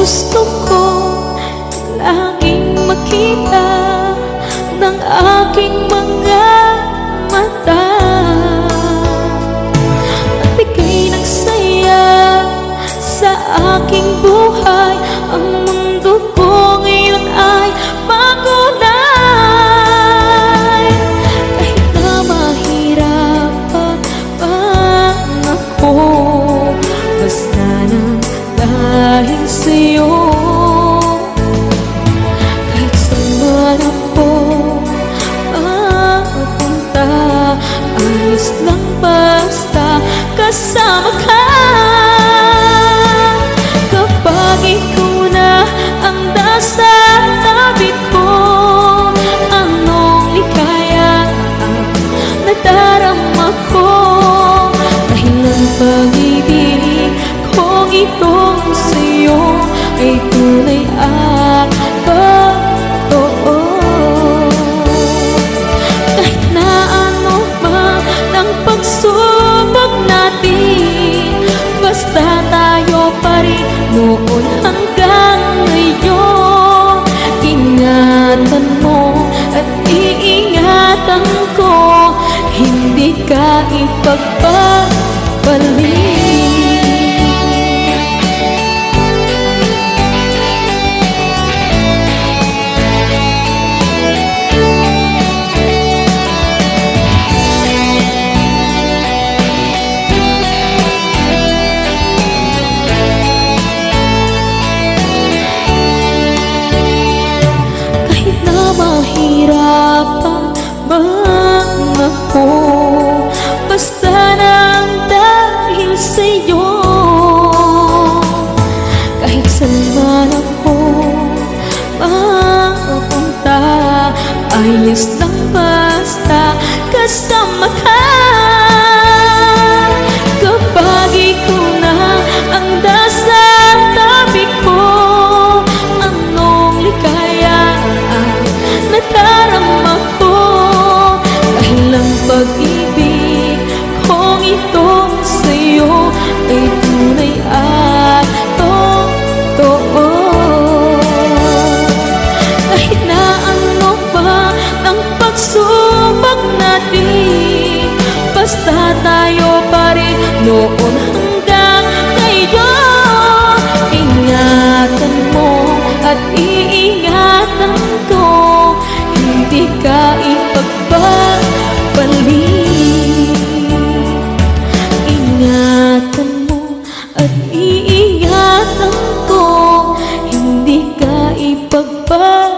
Gusto ko kasama ka Kapag ikaw na ang nasa tabi ko Anong likaya ang nadarama ko? Dahil ang pag-ibig kong itong noon hanggang ngayon Ingatan mo at iingatan ko Hindi ka ipagpapalik Ayos lang basta kasama ka. Kapag ikaw na ang nasa tabi ko. Anong likaya ang nadarama ko? Dahil ang pag-ibig kong itong sa'yo Ay tunay at totoo natin Basta tayo pa rin noon hanggang ngayon. Ingatan mo at iingatan ko. Hindi ka ipagpapalik Ingatan mo at iingatan ko. Hindi ka ipagpapalik